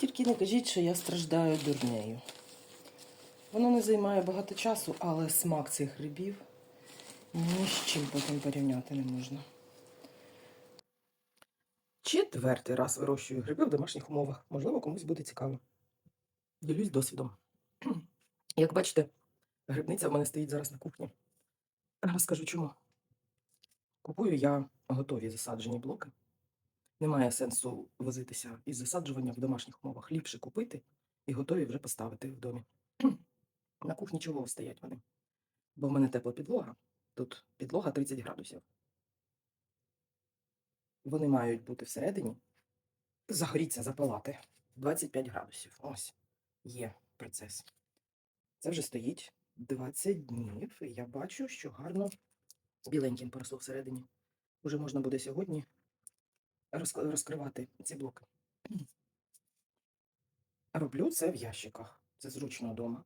Тільки не кажіть, що я страждаю дурнею. Воно не займає багато часу, але смак цих грибів ні з чим потім порівняти не можна. Четвертий раз вирощую гриби в домашніх умовах. Можливо, комусь буде цікаво. Ділюсь досвідом. Як бачите, грибниця в мене стоїть зараз на кухні. Розкажу чому. Купую я готові засаджені блоки. Немає сенсу возитися із засаджуванням в домашніх умовах. Ліпше купити і готові вже поставити в домі. На кухні чого стоять вони? Бо в мене тепла підлога. Тут підлога 30 градусів. Вони мають бути всередині. Загоріться, запалати 25 градусів. Ось є процес. Це вже стоїть 20 днів. Я бачу, що гарно біленьким поросло всередині. Уже можна буде сьогодні розкривати ці блоки. Роблю це в ящиках. Це зручно вдома.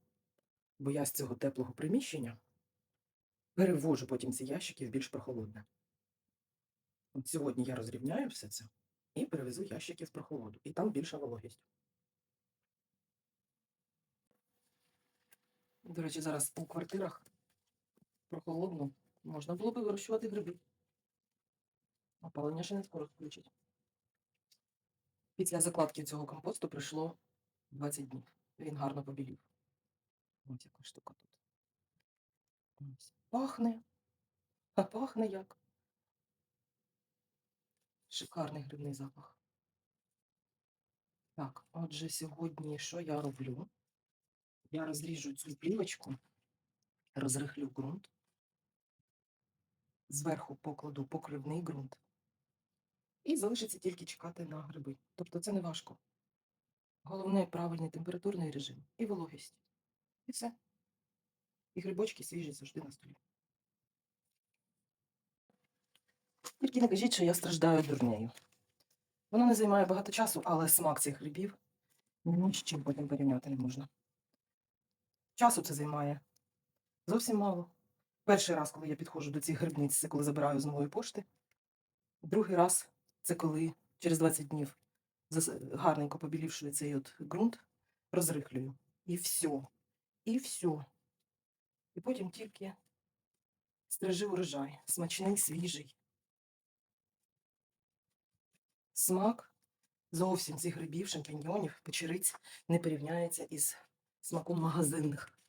Бо я з цього теплого приміщення перевожу потім ці ящики в більш прохолодне. От сьогодні я розрівняю все це і перевезу ящики в прохолоду. І там більша вологість. До речі, зараз у квартирах прохолодно можна було би вирощувати гриби. Опалення ще не скоро включить. Після закладки цього компосту пройшло 20 днів. Він гарно побілів. Ось яка штука тут. Пахне. А пахне як. Шикарний грибний запах. Так, отже, сьогодні що я роблю? Я розріжу цю плівочку, розрихлю ґрунт. Зверху покладу покривний ґрунт. І залишиться тільки чекати на гриби. Тобто це не важко. Головне правильний температурний режим і вологість. І все. І грибочки свіжі завжди на столі. Тільки не кажіть, що я страждаю дурнею. Воно не займає багато часу, але смак цих грибів ні з чим потім порівняти не можна. Часу це займає зовсім мало. Перший раз, коли я підходжу до цих грибниць, це коли забираю з нової пошти. Другий раз це коли через 20 днів гарненько побілівши цей от ґрунт, розрихлюю. І все. І все. І потім тільки стрижи урожай. Смачний, свіжий. Смак зовсім цих грибів, шампіньйонів, печериць не порівняється із смаком магазинних.